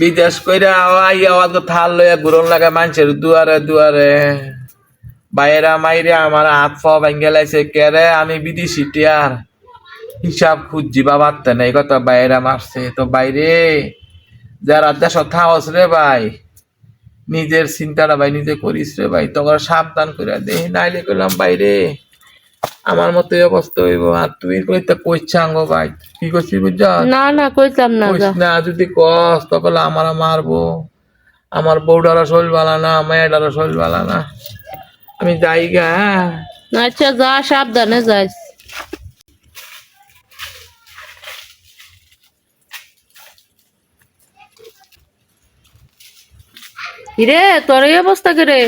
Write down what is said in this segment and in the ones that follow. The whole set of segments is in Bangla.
বিদেশ কইরা আওয়াই আওয়াজ থাল লইয়া ঘুরন লাগে মানুষের দুয়ারে দুয়ারে। বাইরা মাইরে আমার হাত পা ভেঙে লাইছে কেরে আমি বিদেশি টিয়ার। হিসাব খুঁজছি বাবার তেনে এই কথা বাইরা মারছে। তো বাইরে যারা দেশ থাওস রে ভাই, নিজের চিন্তাটা ভাই নিজে করিস রে ভাই তখন সাবধান করে দে। নাইলে করলাম বাইরে আমার মতো অবস্থা হইব। আর তুই কইতে কইছাঙ্গ ভাই? কি করছিস বুঝছ? না না কইতাম না না যদি কস তখন আমার মারবো। আমার বউডারা শরীর বালা না মেয়েডারা শরীর বালা না। আমি যাই গা হ্যাঁ। আচ্ছা যা সাবধানে যাইস। কিরে তোর এই অবস্থা কে রে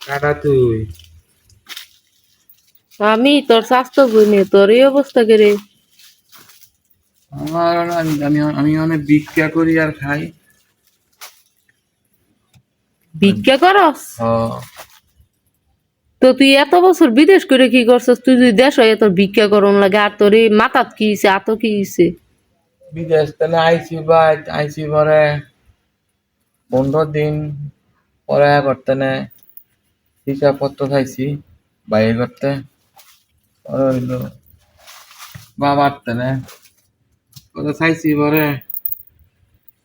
কাটা তুই? আমি তোর স্বাস্থ্য বুঝনি তোর এই অবস্থা কে রে আমার আমি আমি আমি অনেক ভিক্ষা করি আর খাই। ভিক্ষা করস? তো তুই এত বছর বিদেশ করে কি করছস? তুই যদি দেশ হয় তোর ভিক্ষা করন লাগে আর তোর এই মাথাত কি হইছে আতো কি হইছে? বিদেশ তাহলে আইসি ভাই আইসি পরে পনেরো দিন পরে করতে নে হিসাবপত্র খাইছি বাইরে করতে। পরে হইল বাবার তেনে কত খাইছি পরে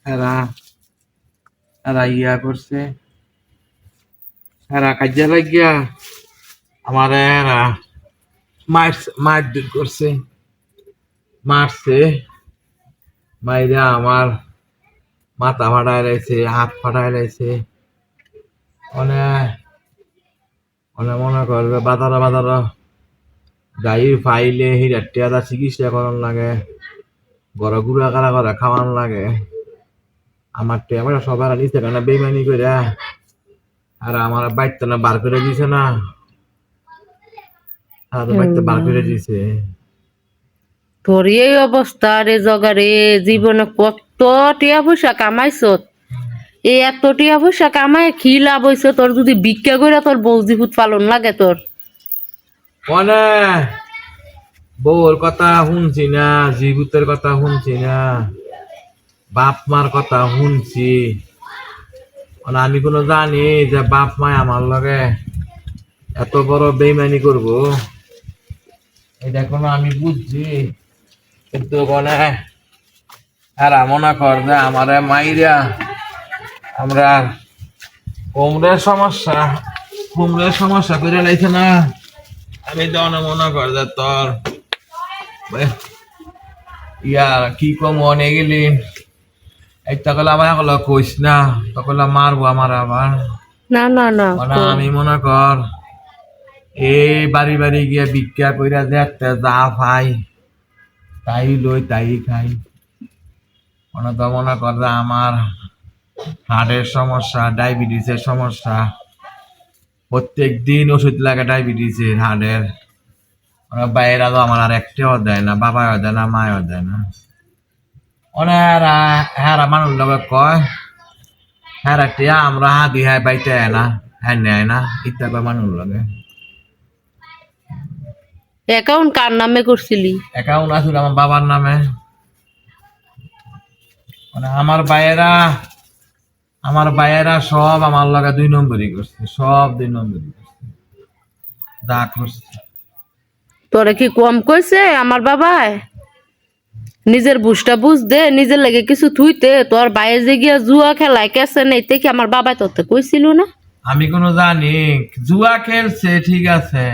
হেরা হেরা ইয়া করছে হেরা কাজিয়া লাগিয়া আমার হেরা মার মার করছে মারছে মাইরা আমার মাথা ফাটায় রয়েছে হাত ফাটায় রয়েছে অনেক অনেক মনে করবে বাজার বাজার গাই ফাইলে হিরার টিয়াদা চিকিৎসা করন লাগে গড় গুড়া কারা করে খাওয়ান লাগে। আমার টিয়া আমার সবার নিচে কেন বেমানি করে আর আমার বাইকটা না বার করে দিছে না। আর করে দিছে। তোর এই কত টিয়া পয়সা এত টিয়া কামাই কি লাভ হইছে তোর যদি ভিক্ষা করে তোর বউ পালন লাগে তোর মনে? বউর কথা শুনছি না জীবুতের কথা শুনছি না। বাপ মার কথা শুনছি। আমি কোনো জানি যে বাপ মায় আমার লগে এত বড় বেইমানি করব। এটা কোনো আমি বুঝছি। কিন্তু কনে আর মনে কর যে আমারে মাইরা আমরা কোমরের সমস্যা কোমরের সমস্যা করে লাইছে না। আমি তো মনে কর যে তোর ইয়া কি কম মনে গেলি? একটা কলে একলা কইস না। তকলে মারবো আমার আবার। না না না মানে আমি মনে কর এই বাড়ি বাড়ি গিয়ে ভিক্ষা কইরা দেখতে যা পাই তাই লই তাই খাই। মনে তো মনে কর যে আমার হার্টের সমস্যা ডায়াবেটিসের সমস্যা। প্রত্যেক দিন ওষুধ লাগে ডায়াবেটিসের হার্টের ওরা বাইরে তো আমার আর একটাও দেয় না বাবাও দেয় না মায়ও দেয় না। অনেক হ্যাঁ মানুষ লোকে কয় হ্যাঁ টিয়া আমরা হাতি হ্যাঁ বাইতে না হ্যাঁ নেয় না ইত্যাদি মানুষ লাগে। অ্যাকাউন্ট কার নামে করছিলি? অ্যাকাউন্ট আছে আমার বাবার নামে। মানে আমার ভাইয়েরা আমার ভাইয়েরা সব আমার লগে দুই নম্বরই করছে সব দুই নম্বরই করছে। যা করছে। তোরে কি কম কইছে আমার বাবায় নিজের বুঝটা বুঝ দে নিজের লাগে কিছু থুইতে তোর বাইরে যে গিয়া জুয়া খেলায় কেসে নেই কি আমার বাবাই তোর কইছিল না? আমি কোনো জানি জুয়া খেলছে ঠিক আছে।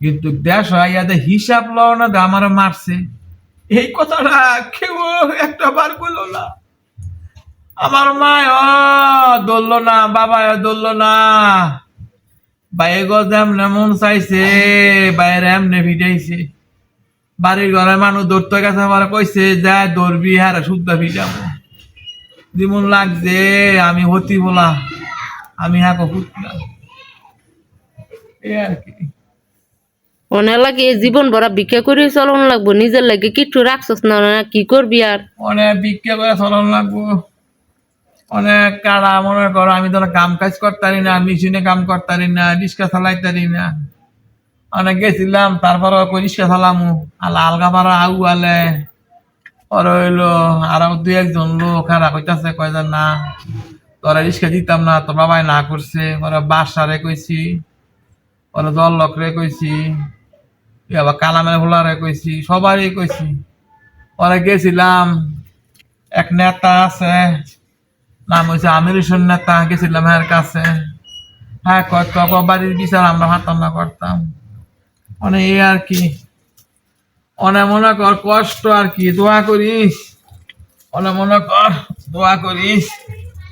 কিন্তু দেশ ইয়াদের হিসাব লও না আমার মারছে। এই কথাটা কেউ একটা বার করল না। আমার মা ও দললো না বাবা দললো না। বাইরে গো যেমনে মন চাইছে বাইরে এমনে ভিটাইছে। বাড়ির ঘরে মানুষ দৌড়তে গেছে আমার কইছে যায় দৌড়বি হারে শুদ্ধ ভিটাবো। যেমন লাগছে আমি হতি বলা আমি হ্যাঁ ফুটলাম এই আর কি। মনে লাগে জীবন ভরা ভিক্ষা করে চলন লাগবো নিজের লাগে কিচ্ছু রাখছস না কি করবি আর? অনেক বিক্রি করে চলন লাগবো। অনেক কারা মনে করো, আমি ধরো কাম কাজ করতারি না মেশিনে কাম করতারি না, রিক্সা চালাইতারি না। অনেক গেছিলাম তারপর রিক্সা চালামু। আলা আলগা পাড়া আউ আলে। পরে হইল আরও দুই একজন লোক খারাপ হইতাছে কয় না, তোরা রিক্সা দিতাম না, তোর বাবাই না করছে। পরে বাসারে কইছি, পরে জল লোকরে কইছি আবার কালামের ভোলারে কইছি, সবারই কইছি। পরে গেছিলাম, এক নেতা আছে নাম হয়েছে আমির হোসেন নেতা গেছিলাম এর কাছে। হ্যাঁ কয় বাড়ির বিচার আমরা হাতাম না, করতাম। মানে এই আর কি। অনে মনে কর, কষ্ট আর কি, দোয়া করিস। অনে মনে কর, দোয়া করিস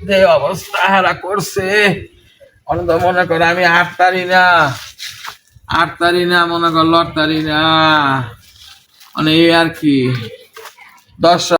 যে অবস্থা হারা করছে। অনে তো মনে কর, আমি আটতারি না আটতারি না, মনে কর, লড়তারি না। মানে এই আর কি। দশ